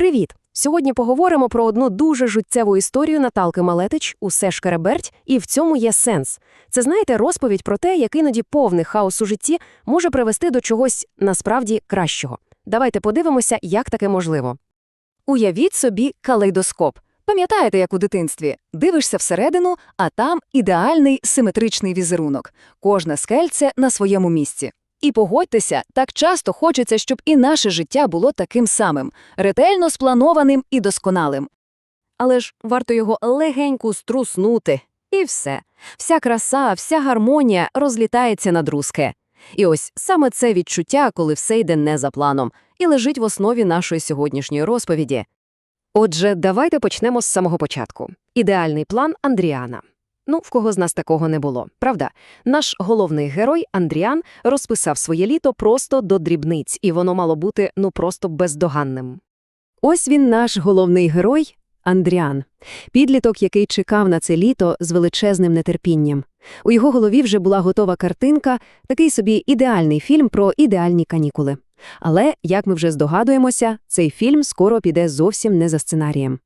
Привіт! Сьогодні поговоримо про одну дуже життєву історію Наталки Малетич «Усе шкереберть», і в цьому є сенс. Це, знаєте, розповідь про те, як іноді повний хаос у житті може привести до чогось насправді кращого. Давайте подивимося, як таке можливо. Уявіть собі калейдоскоп. Пам'ятаєте, як у дитинстві? Дивишся всередину, а там ідеальний симетричний візерунок. Кожне скельце на своєму місці. І погодьтеся, так часто хочеться, щоб і наше життя було таким самим, ретельно спланованим і досконалим. Але ж варто його легенько струснути. І все. Вся краса, вся гармонія розлітається на друзке. І ось саме це відчуття, коли все йде не за планом, і лежить в основі нашої сьогоднішньої розповіді. Отже, давайте почнемо з самого початку. Ідеальний план Андріана. Ну, в кого з нас такого не було, правда? Наш головний герой Андріан розписав своє літо просто до дрібниць, і воно мало бути ну просто бездоганним. Ось він наш головний герой Андріан, підліток, який чекав на це літо з величезним нетерпінням. У його голові вже була готова картинка, такий собі ідеальний фільм про ідеальні канікули. Але, як ми вже здогадуємося, цей фільм скоро піде зовсім не за сценарієм.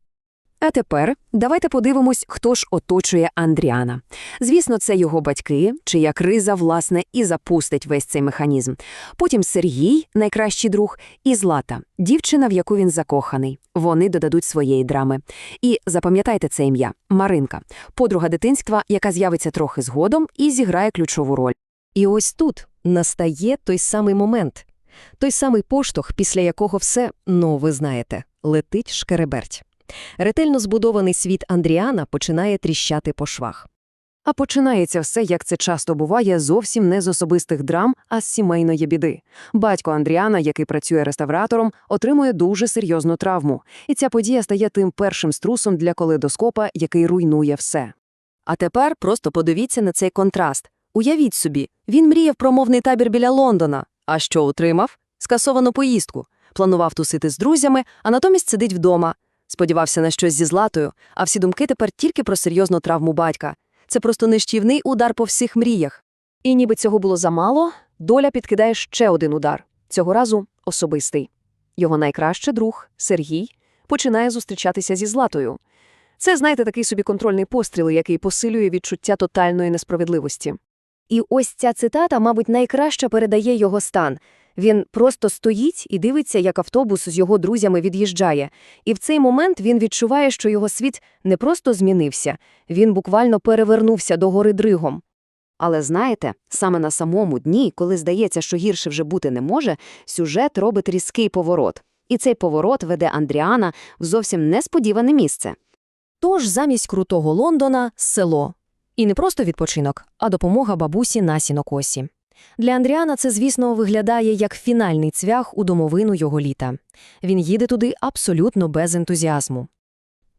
А тепер давайте подивимось, хто ж оточує Андріана. Звісно, це його батьки, чия криза, власне, і запустить весь цей механізм. Потім Сергій, найкращий друг, і Злата, дівчина, в яку він закоханий. Вони додадуть своєї драми. І запам'ятайте це ім'я Маринка, подруга дитинства, яка з'явиться трохи згодом і зіграє ключову роль. І ось тут настає той самий момент, той самий поштовх, після якого все, ну ви знаєте, летить шкереберть. Ретельно збудований світ Андріана починає тріщати по швах. А починається все, як це часто буває, зовсім не з особистих драм, а з сімейної біди. Батько Андріана, який працює реставратором, отримує дуже серйозну травму, і ця подія стає тим першим струсом для коледоскопа, який руйнує все. А тепер просто подивіться на цей контраст. Уявіть собі, він мріяв про мовний табір біля Лондона. А що отримав? Скасовану поїздку. Планував тусити з друзями, а натомість сидить вдома. Сподівався на щось зі златою, а всі думки тепер тільки про серйозну травму батька. Це просто нищівний удар по всіх мріях. І ніби цього було замало, доля підкидає ще один удар, цього разу особистий. Його найкращий друг, Сергій, починає зустрічатися зі златою. Це, знаєте, такий собі контрольний постріл, який посилює відчуття тотальної несправедливості. І ось ця цитата, мабуть, найкраще передає його стан. Він просто стоїть і дивиться, як автобус з його друзями від'їжджає, і в цей момент він відчуває, що його світ не просто змінився, він буквально перевернувся до гори дригом. Але знаєте, саме на самому дні, коли здається, що гірше вже бути не може, сюжет робить різкий поворот. І цей поворот веде Андріана в зовсім несподіване місце. Тож замість крутого Лондона село. І не просто відпочинок, а допомога бабусі на сінокосі. Для Андріана це, звісно, виглядає як фінальний цвях у домовину його літа. Він їде туди абсолютно без ентузіазму.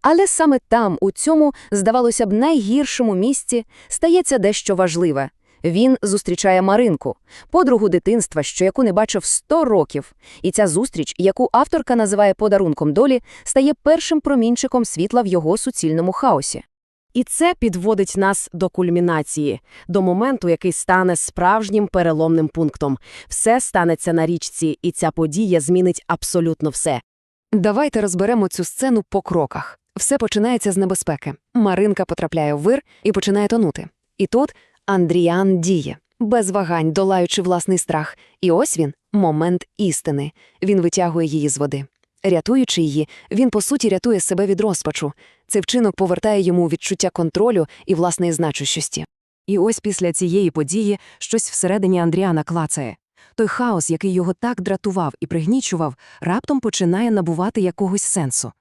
Але саме там, у цьому, здавалося б, найгіршому місці, стається дещо важливе. Він зустрічає Маринку, подругу дитинства, що яку не бачив 100 років. І ця зустріч, яку авторка називає подарунком долі, стає першим промінчиком світла в його суцільному хаосі. І це підводить нас до кульмінації, до моменту, який стане справжнім переломним пунктом. Все станеться на річці, і ця подія змінить абсолютно все. Давайте розберемо цю сцену по кроках. Все починається з небезпеки. Маринка потрапляє в вир і починає тонути. І тут Андріан діє, без вагань, долаючи власний страх. І ось він момент істини. Він витягує її з води. Рятуючи її, він по суті рятує себе від розпачу. Цей вчинок повертає йому відчуття контролю і власної значущості. І ось після цієї події щось всередині Андріана клацає. Той хаос, який його так дратував і пригнічував, раптом починає набувати якогось сенсу.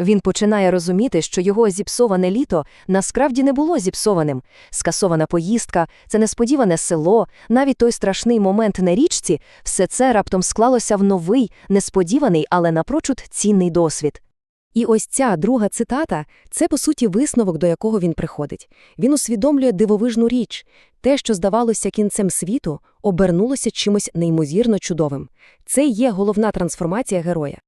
Він починає розуміти, що його зіпсоване літо насправді не було зіпсованим. Скасована поїздка, це несподіване село, навіть той страшний момент на річці, все це раптом склалося в новий, несподіваний, але напрочуд цінний досвід. І ось ця друга цитата це, по суті, висновок, до якого він приходить. Він усвідомлює дивовижну річ те, що здавалося кінцем світу, обернулося чимось неймовірно чудовим. Це є головна трансформація героя.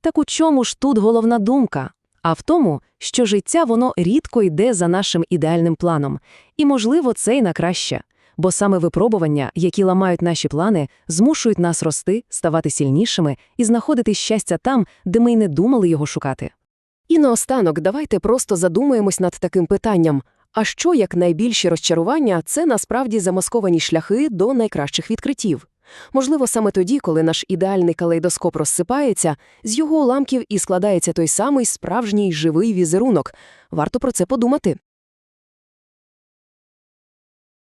Так у чому ж тут головна думка? А в тому, що життя воно рідко йде за нашим ідеальним планом, і, можливо, це й на краще. Бо саме випробування, які ламають наші плани, змушують нас рости, ставати сильнішими і знаходити щастя там, де ми й не думали його шукати. І наостанок давайте просто задумаємось над таким питанням. А що як найбільші розчарування – це насправді замасковані шляхи до найкращих відкриттів? Можливо, саме тоді, коли наш ідеальний калейдоскоп розсипається, з його уламків і складається той самий справжній живий візерунок. Варто про це подумати.